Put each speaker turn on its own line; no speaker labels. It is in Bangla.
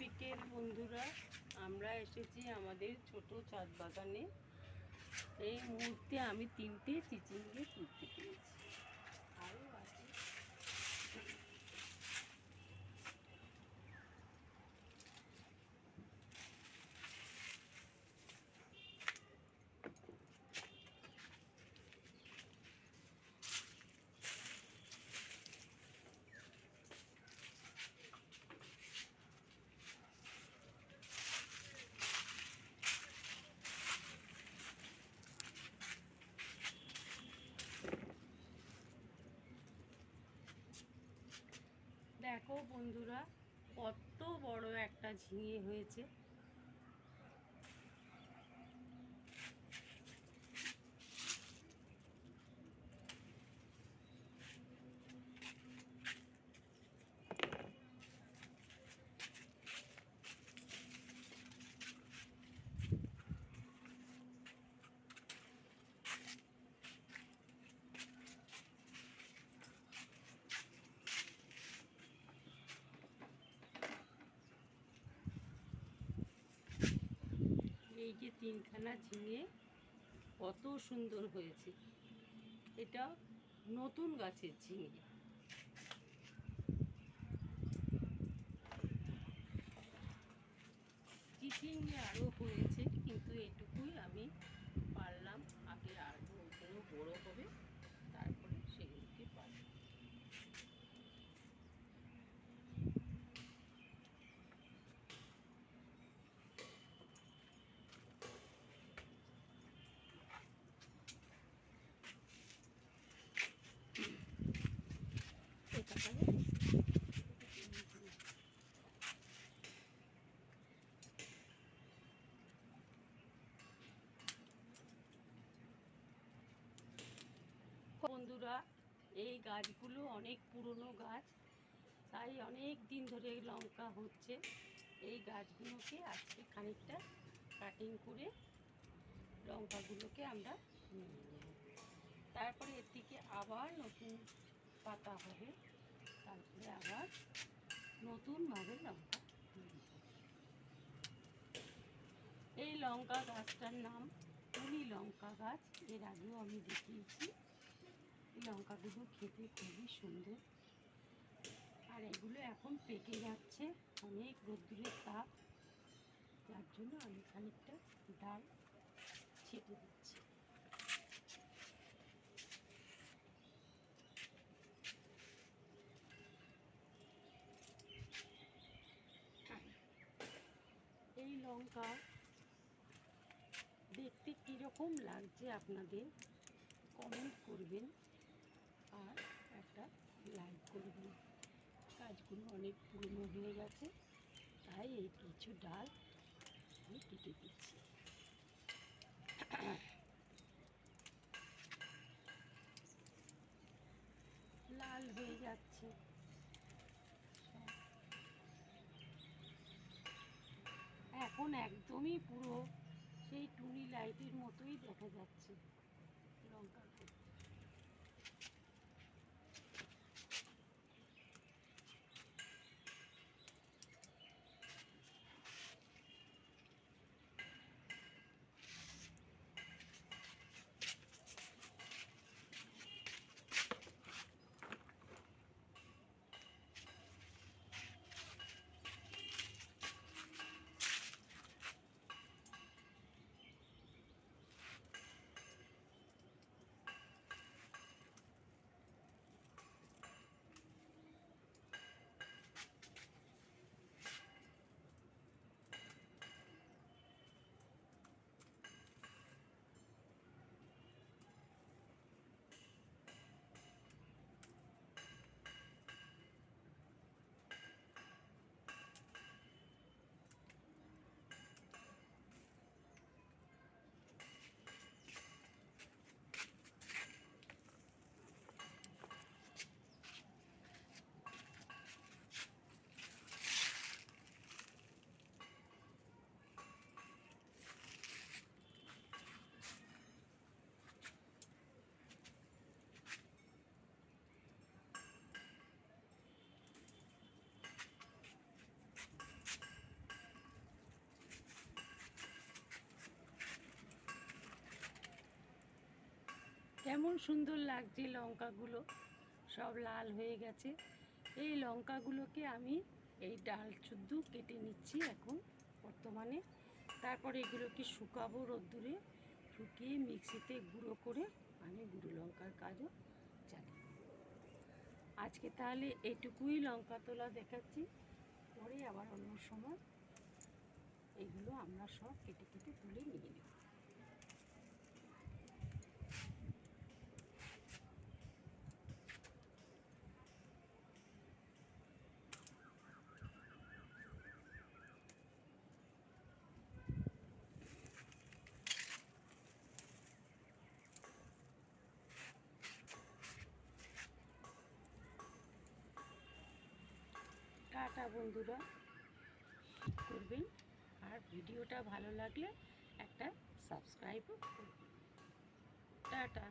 বিকেল বন্ধুরা আমরা এসেছি আমাদের ছোট চাঁদ বাগানে। এই মুহূর্তে আমি তিনটে চিচিঙ্গে তুলতে পেরেছি আরও আছে দেখো বন্ধুরা কত বড় একটা ঝিঙে হয়েছে। এই যে তিনখানা ঝিঙে কত সুন্দর হয়েছে। এটা নতুন গাছের ঝিঙে। চিচিঙ্গে আরও হয়েছে, কিন্তু এটুকুই আমি পারলাম। আগে আর ওগুলো বড়ো হবে, তারপরে সেগুলোকে পারলাম এটা পাবে? বন্ধুরা, এই গাছগুলো অনেক পুরনো গাছ, তাই অনেক দিন ধরে লঙ্কা হচ্ছে। এই গাছগুলোকে আজকে খানিকটা কাটিং করে লঙ্কাগুলোকে আমরা নিয়ে নেব। তারপরে এর থেকে আবার নতুন পাতা হবে, তারপরে আবার নতুনভাবে লঙ্কা এই লঙ্কা গাছটার নাম টুনি লঙ্কা গাছ, এর আগেও আমি দেখিয়েছি। লঙ্কাগুলো খেতে খুবই সুন্দর। আর এগুলো এখন পেকে যাচ্ছে অনেক রোদ্দুরের তাপ। যার জন্য আমি খানিকটা ডাল ছেটে দিচ্ছি। এই লঙ্কা দেখতে কীরকম লাগছে আপনাদের? কমেন্ট করবেন। করবেন গাছগুলো অনেক পুরনো হয়ে গেছে, তাই এই কিছু ডাল আমি কেটে দিচ্ছি। লাল হয়ে যাচ্ছে। এখন একদমই পুরো সেই টুনি লাইটের মতোই দেখা যাচ্ছে। লঙ্কা কেমন সুন্দর লাগছে লঙ্কাগুলো। সব লাল হয়ে গেছে। এই লঙ্কাগুলোকে আমি এই ডাল শুদ্ধ কেটে নিচ্ছি এখন বর্তমানে। তারপরে এগুলোকে শুকাবো রোদ্দুরে, শুকিয়ে মিক্সিতে গুঁড়ো করে আমি গুঁড়ো লঙ্কার কাজও চালিয়ে। আজকে তাহলে এটুকুই লঙ্কা তোলা দেখাচ্ছি। পরে আবার অন্য সময় এগুলো আমরা সব কেটে কেটে তুলে নিয়ে নেব। টাটা বন্ধুরা। করবেন। আর ভিডিওটা ভালো লাগলে একটা সাবস্ক্রাইবও করবেন। টাটা।